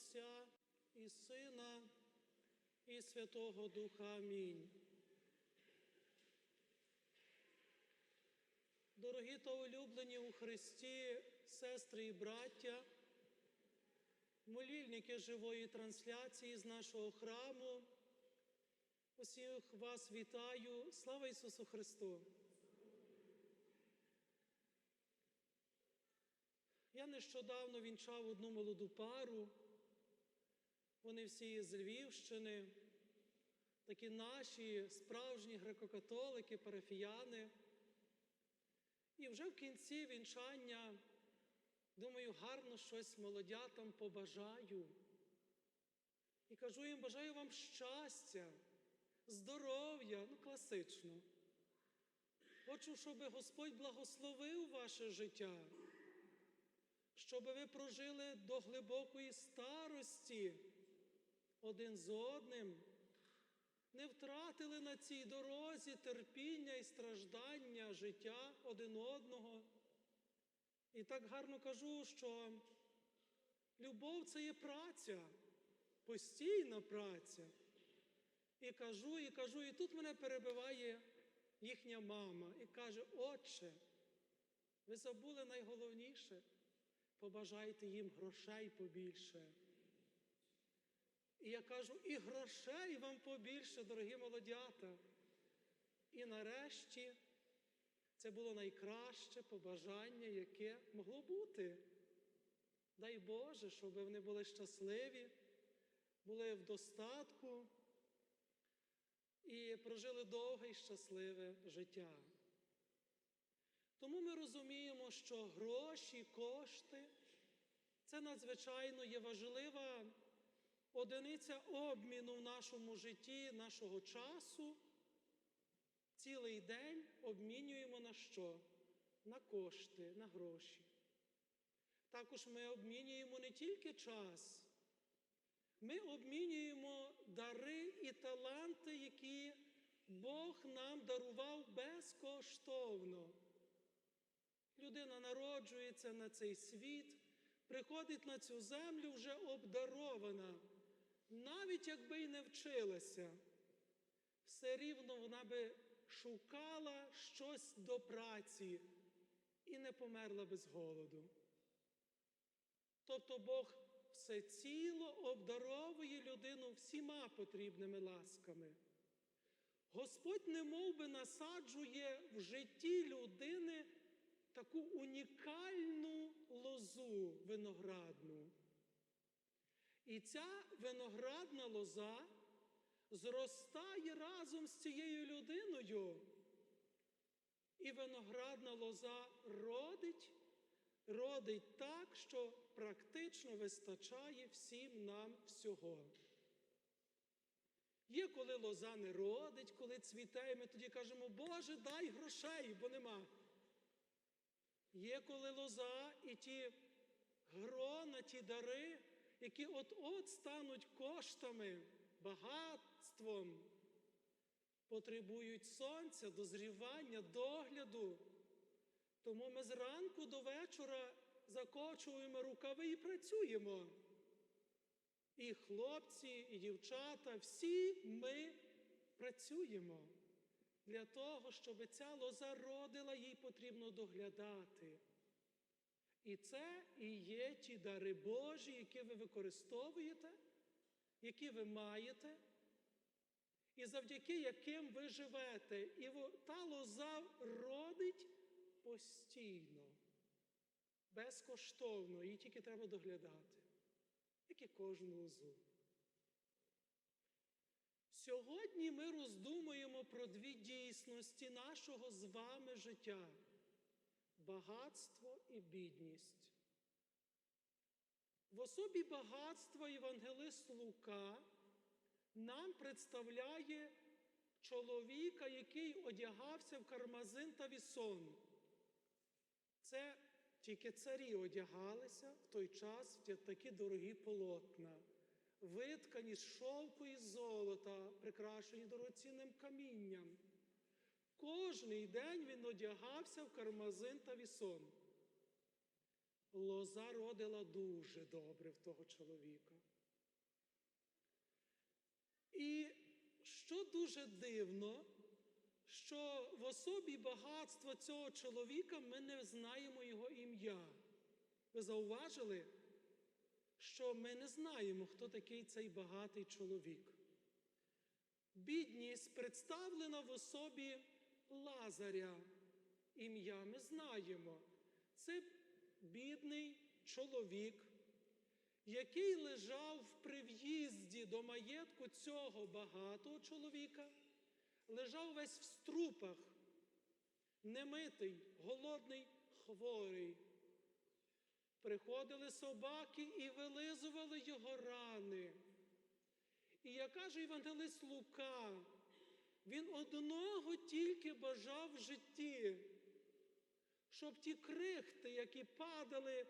Отця і Сина, і Святого Духа. Амінь. Дорогі та улюблені у Христі, сестри і браття, молільники живої трансляції з нашого храму, усіх вас вітаю. Слава Ісусу Христу! Я нещодавно вінчав одну молоду пару. Вони всі з Львівщини, такі наші справжні греко-католики, парафіяни. І вже в кінці вінчання, думаю, гарно щось молодятам побажаю. І кажу їм, бажаю вам щастя, здоров'я, ну класично. Хочу, щоб Господь благословив ваше життя, щоб ви прожили до глибокої старості один з одним, не втратили на цій дорозі терпіння і страждання життя один одного. І так гарно кажу, що любов це є праця, постійна праця. І кажу, і кажу, і тут мене перебиває їхня мама і каже: Отче, ви забули найголовніше, побажайте їм грошей побільше. І я кажу, і грошей вам побільше, дорогі молодята. І нарешті це було найкраще побажання, яке могло бути. Дай Боже, щоб вони були щасливі, були в достатку і прожили довге і щасливе життя. Тому ми розуміємо, що гроші, кошти це надзвичайно є важлива одиниця обміну в нашому житті, нашого часу. Цілий день обмінюємо на що? На кошти, на гроші. Також ми обмінюємо не тільки час, ми обмінюємо дари і таланти, які Бог нам дарував безкоштовно. Людина народжується на цей світ, приходить на цю землю вже обдарована. Навіть якби й не вчилася, все рівно вона би шукала щось до праці і не померла без голоду. Тобто Бог всеціло обдаровує людину всіма потрібними ласками. Господь не би насаджує в житті людини таку унікальну лозу виноградну. І ця виноградна лоза зростає разом з цією людиною. І виноградна лоза родить, родить так, що практично вистачає всім нам всього. Є, коли лоза не родить, коли цвіте, і ми тоді кажемо, Боже, дай грошей, бо нема. Є, коли лоза і ті грона, ті дари, які от-от стануть коштами, багатством, потребують сонця, дозрівання, догляду. Тому ми зранку до вечора закочуємо рукави і працюємо. І хлопці, і дівчата, всі ми працюємо. Для того, щоб ця лоза родила, їй потрібно доглядати. І це і є ті дари Божі, які ви використовуєте, які ви маєте, і завдяки яким ви живете. І та лоза родить постійно, безкоштовно, її тільки треба доглядати, як і кожну лозу. Сьогодні ми роздумуємо про дві дійсності нашого з вами життя багатство і бідність. В особі багатства Євангелист Лука нам представляє чоловіка, який одягався в кармазин та вісон. Це тільки царі одягалися в той час в такі дорогі полотна, виткані з шовку і золота, прикрашені дорогоцінним камінням. Кожний день він одягався в кармазин та вісон. лоза родила дуже добре в того чоловіка. І що дуже дивно, що в особі багатства цього чоловіка ми не знаємо його ім'я. Ви зауважили, що ми не знаємо, хто такий цей багатий чоловік. Бідність представлена в особі Лазаря. Ім'я ми знаємо. Це бідний чоловік, який лежав при в'їзді до маєтку цього багатого чоловіка, лежав весь в струпах, немитий, голодний, хворий. Приходили собаки і вилизували його рани. І як каже Євангелист Лука, він одного тільки бажав в житті, щоб ті крихти, які падали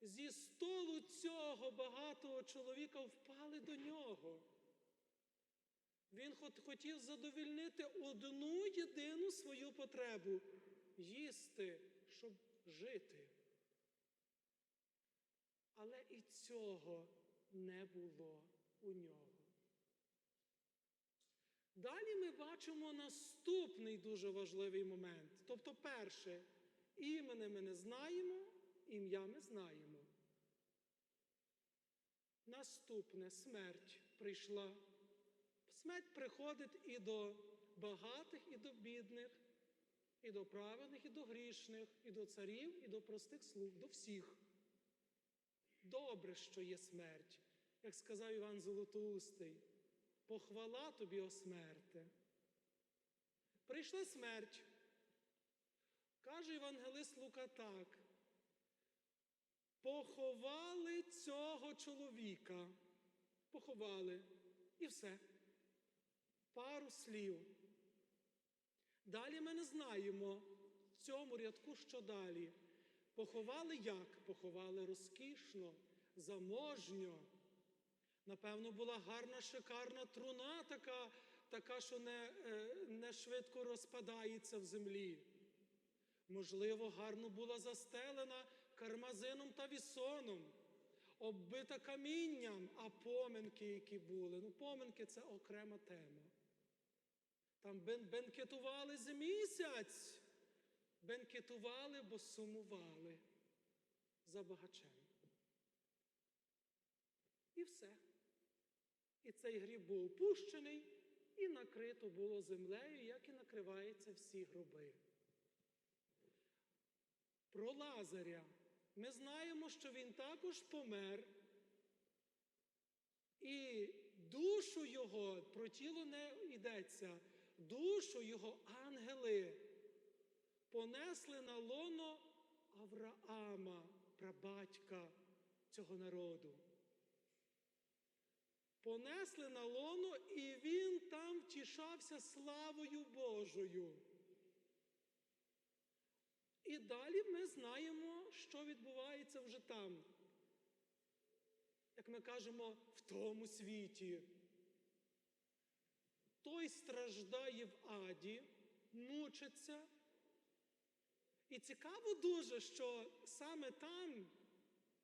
зі столу цього багатого чоловіка, впали до нього. Він хотів задовільнити одну єдину свою потребу їсти, щоб жити. Але і цього не було у нього. Далі ми бачимо наступний дуже важливий момент. Тобто, перше, імени ми не знаємо, ім'я ми знаємо. Наступне смерть прийшла. Смерть приходить і до багатих, і до бідних, і до праведних, і до грішних, і до царів, і до простих слуг, до всіх. Добре, що є смерть, як сказав Іван Золотоустий. Похвала тобі, о смерте. Прийшла смерть. Каже Євангелист Лука так. Поховали цього чоловіка. Поховали. І все. Пару слів. Далі ми не знаємо в цьому рядку, що далі. Поховали як? Поховали розкішно, заможньо. Напевно, була гарна, шикарна труна, така, така що не, е, не швидко розпадається в землі. Можливо, гарно була застелена кармазином та вісоном, оббита камінням, а поминки, які були. Ну, поминки це окрема тема. Там бенкетували з місяць, бенкетували, бо сумували за багачем. І все. І цей гріб був опущений, і накрито було землею, як і накриваються всі гроби. Про Лазаря ми знаємо, що він також помер, і душу його, про тіло не йдеться, душу його ангели понесли на лоно Авраама, прабатька цього народу понесли на лоно, і він там втішався славою Божою. І далі ми знаємо, що відбувається вже там. Як ми кажемо, в тому світі. Той страждає в аді, мучиться. І цікаво дуже, що саме там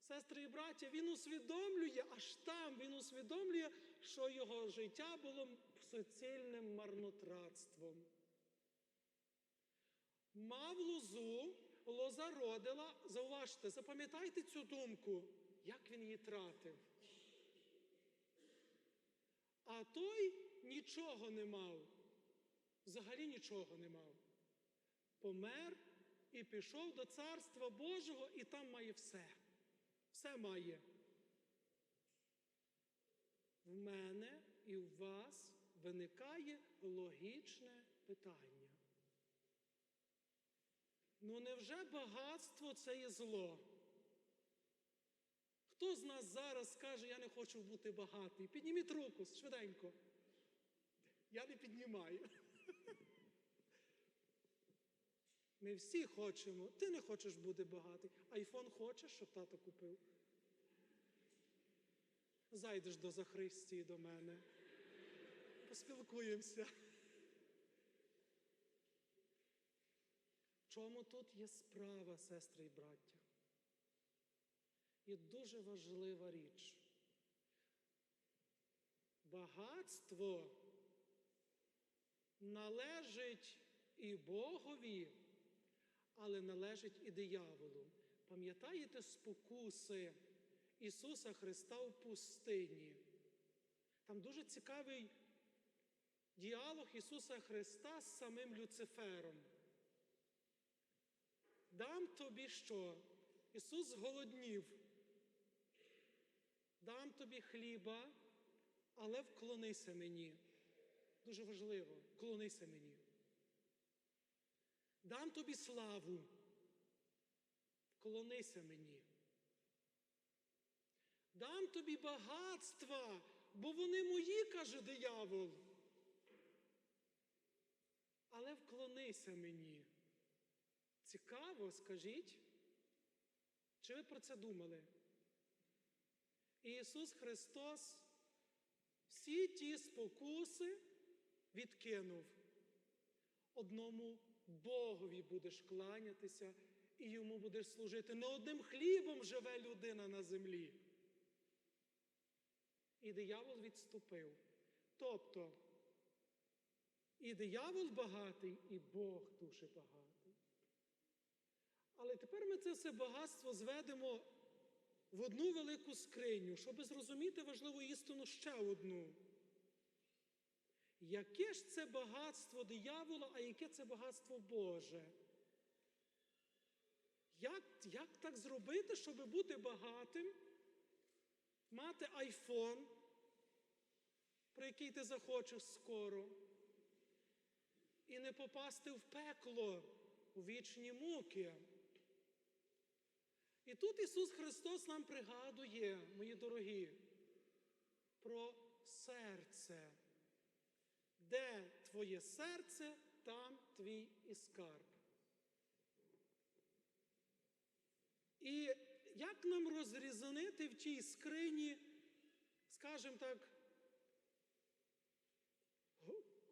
Сестри і браття, він усвідомлює, аж там він усвідомлює, що його життя було суцільним марнотратством. Мав лозу, лоза родила, зауважте, запам'ятайте цю думку, як він її тратив. А той нічого не мав, взагалі нічого не мав. Помер і пішов до Царства Божого, і там має все. Все має. В мене і в вас виникає логічне питання. Ну невже багатство це є зло? Хто з нас зараз скаже, я не хочу бути багатий? Підніміть руку швиденько. Я не піднімаю. Ми всі хочемо. Ти не хочеш бути багатий. Айфон хочеш, щоб тато купив. Зайдеш до Захристії до мене. Поспілкуємося. Чому тут є справа, сестри і браття? є дуже важлива річ. Багатство належить і Богові, але належить і дияволу. Пам'ятаєте спокуси Ісуса Христа в пустині? Там дуже цікавий діалог Ісуса Христа з самим Люцифером. Дам тобі що? Ісус зголоднів. Дам тобі хліба, але вклонися мені. Дуже важливо, вклонися мені. Дам тобі славу. Вклонися мені. Дам тобі багатства, бо вони мої, каже диявол. Але вклонися мені. Цікаво, скажіть, чи ви про це думали? Ісус Христос всі ті спокуси відкинув. Одному Богові будеш кланятися і йому будеш служити. Не одним хлібом живе людина на землі. І диявол відступив. Тобто, і диявол багатий, і Бог дуже багатий. Але тепер ми це все багатство зведемо в одну велику скриню, щоб зрозуміти важливу істину ще одну. Яке ж це багатство диявола, а яке це багатство Боже? Як, як так зробити, щоб бути багатим, мати айфон, про який ти захочеш скоро, і не попасти в пекло, у вічні муки? І тут Ісус Христос нам пригадує, мої дорогі, про серце. Де твоє серце, там твій і скарб. І як нам розрізнити в тій скрині, скажімо так,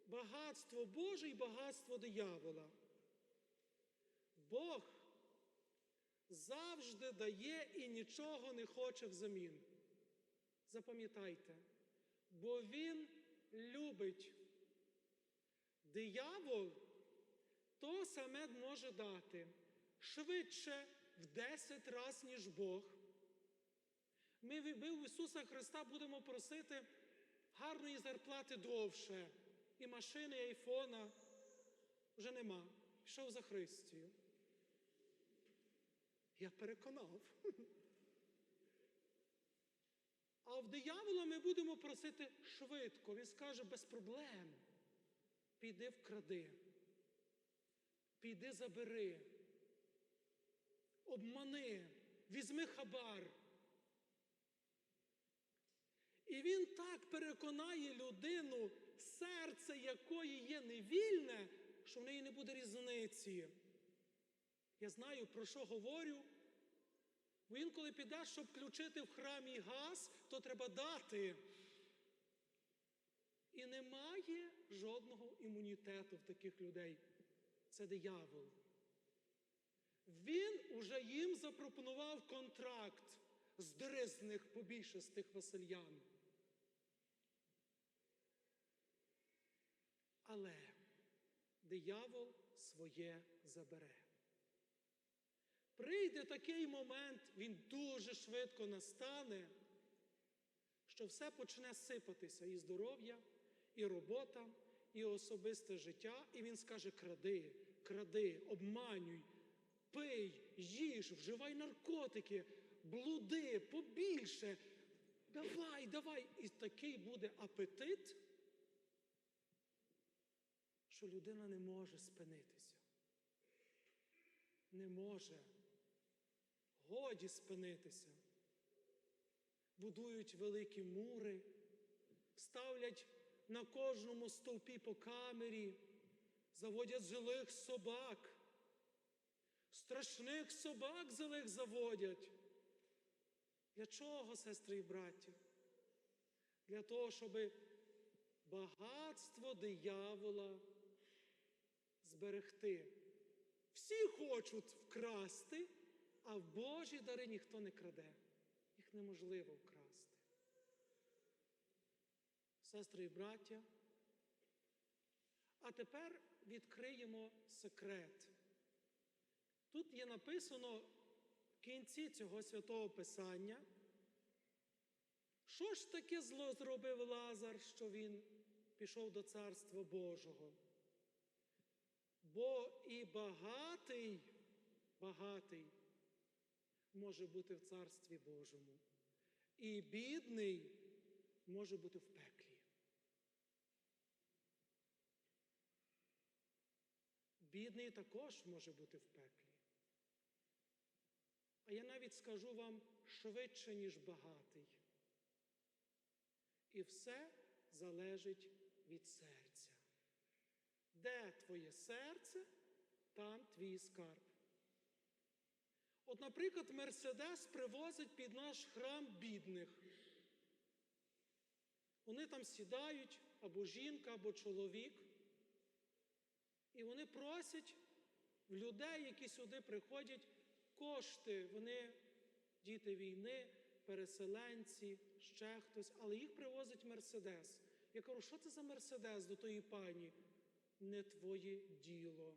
багатство Боже і багатство диявола? Бог завжди дає і нічого не хоче взамін. Запам'ятайте, бо Він любить. Диявол то саме може дати швидше в 10 разів, ніж Бог. Ми в Ісуса Христа будемо просити гарної зарплати довше. І машини, і айфона вже нема. Пішов за Христію. Я переконав. А в диявола ми будемо просити швидко. Він скаже без проблем. Піди вкради, піди забери, обмани, візьми хабар. І він так переконає людину, серце якої є невільне, що в неї не буде різниці. Я знаю, про що говорю. Бо інколи підеш, щоб включити в храмі газ, то треба дати. І немає жодного імунітету в таких людей. Це диявол. Він уже їм запропонував контракт з них побільше з тих васильян. Але диявол своє забере. Прийде такий момент, він дуже швидко настане, що все почне сипатися і здоров'я, і робота, і особисте життя, і він скаже: кради, кради, обманюй, пий, їж, вживай наркотики, блуди, побільше. Давай, давай. І такий буде апетит, що людина не може спинитися. Не може. Годі спинитися. Будують великі мури, ставлять на кожному стовпі по камері, заводять злих собак, страшних собак злих заводять. Для чого, сестри і браті? Для того, щоб багатство диявола зберегти. Всі хочуть вкрасти, а в Божі дари ніхто не краде. їх неможливо вкрасти. Сестри і браття. А тепер відкриємо секрет. Тут є написано в кінці цього святого Писання, що ж таке зло зробив Лазар, що він пішов до Царства Божого? Бо і багатий, багатий може бути в Царстві Божому, і бідний може бути в пеклі. Бідний також може бути в пеклі. А я навіть скажу вам швидше, ніж багатий. І все залежить від серця. Де твоє серце, там твій скарб. От, наприклад, Мерседес привозить під наш храм бідних. Вони там сідають або жінка, або чоловік. І вони просять людей, які сюди приходять, кошти. Вони діти війни, переселенці, ще хтось, але їх привозить Мерседес. Я кажу, що це за Мерседес до тої пані? Не твоє діло.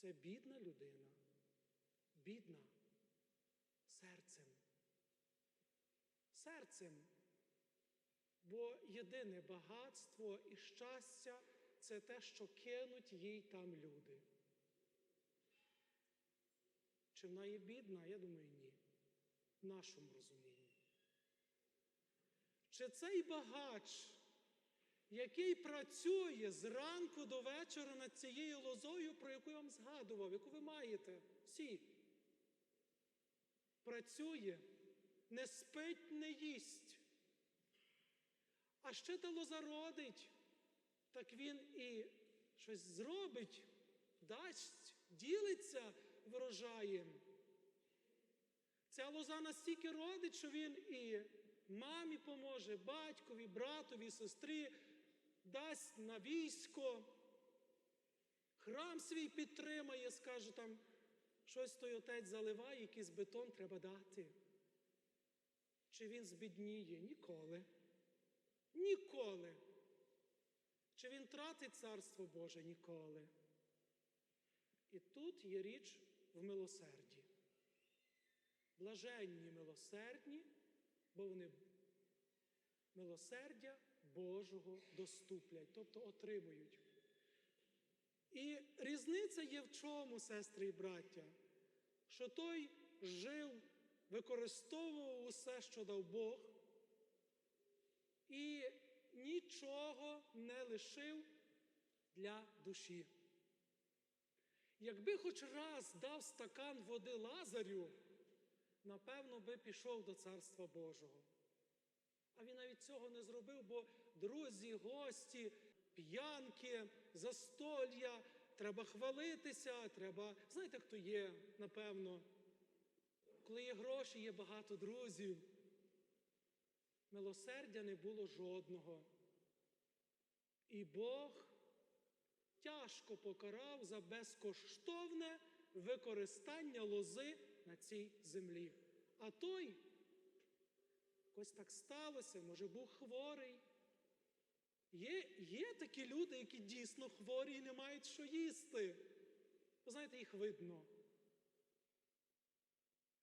Це бідна людина, бідна серцем. Серцем. Бо єдине багатство і щастя це те, що кинуть їй там люди. Чи вона є бідна? Я думаю, ні. В нашому розумінні. Чи цей багач, який працює зранку до вечора над цією лозою, про яку я вам згадував, яку ви маєте всі, працює, не спить, не їсть. А ще та лоза родить, так він і щось зробить, дасть, ділиться врожаєм. Ця лоза настільки родить, що він і мамі поможе, батькові, братові, сестрі, дасть на військо, храм свій підтримає, скаже там, щось той отець заливає, якийсь бетон треба дати. Чи він збідніє? Ніколи. Ніколи. Чи він тратить Царство Боже? Ніколи. І тут є річ в милосерді. Блаженні милосердні, бо вони милосердя Божого доступлять, тобто отримують. І різниця є в чому, сестри і браття, що той жив, використовував усе, що дав Бог, і нічого не лишив для душі. Якби хоч раз дав стакан води Лазарю, напевно, би пішов до Царства Божого. А він навіть цього не зробив, бо друзі, гості, п'янки, застолля, треба хвалитися, треба. Знаєте, хто є, напевно. Коли є гроші, є багато друзів. Милосердя не було жодного. І Бог тяжко покарав за безкоштовне використання лози на цій землі. А той, ось так сталося, може, був хворий. Є, є такі люди, які дійсно хворі і не мають що їсти. Ви знаєте, їх видно.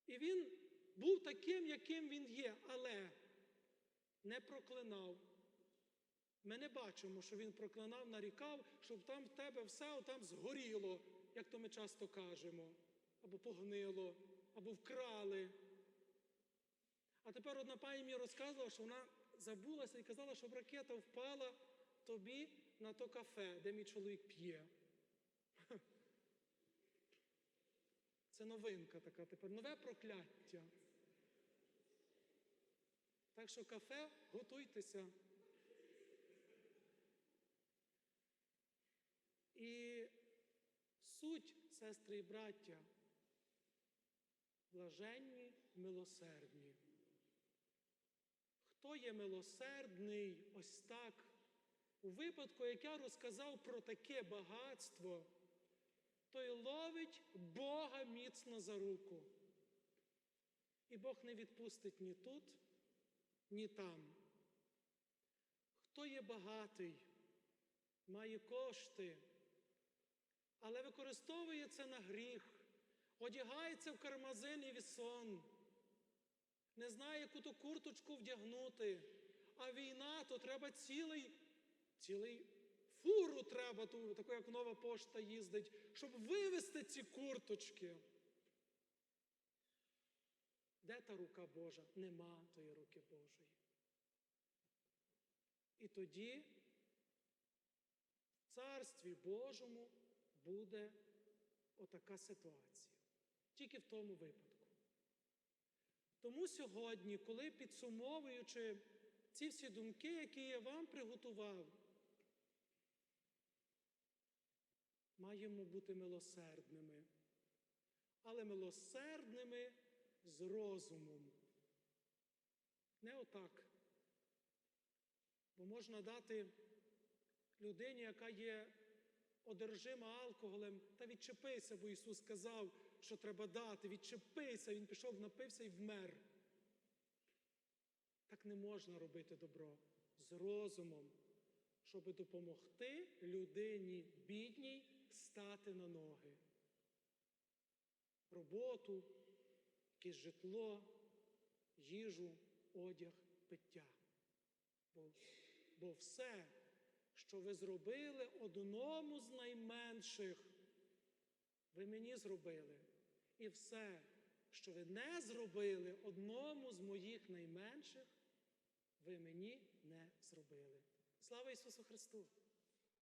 І він був таким, яким він є, але не проклинав. Ми не бачимо, що він проклинав, нарікав, щоб там в тебе все там згоріло, як то ми часто кажемо, або погнило, або вкрали. А тепер одна пані мені розказувала, що вона забулася і казала, щоб ракета впала тобі на то кафе, де мій чоловік п'є. Це новинка така тепер, нове прокляття. Так що кафе, готуйтеся. І суть, сестри і браття, блаженні, милосердні. Хто є милосердний ось так? У випадку, як я розказав про таке багатство, той ловить Бога міцно за руку. І Бог не відпустить ні тут, ні там. Хто є багатий, має кошти, але використовує це на гріх, одягається в кармазин і вісон, не знає, яку то курточку вдягнути, а війна, то треба цілий, цілий фуру треба, ту, таку, як нова пошта їздить, щоб вивезти ці курточки. Де та рука Божа? Нема тої руки Божої. І тоді в Царстві Божому буде отака ситуація. Тільки в тому випадку. Тому сьогодні, коли підсумовуючи ці всі думки, які я вам приготував, маємо бути милосердними, але милосердними з розумом. Не отак. Бо можна дати людині, яка є одержима алкоголем, та відчепися, бо Ісус сказав, що треба дати, відчепися, Він пішов, напився і вмер. Так не можна робити добро з розумом, щоб допомогти людині бідній стати на ноги. Роботу, якесь житло, їжу, одяг, пиття. Бо, бо все, що ви зробили одному з найменших, ви мені зробили. І все, що ви не зробили одному з моїх найменших, ви мені не зробили. Слава Ісусу Христу!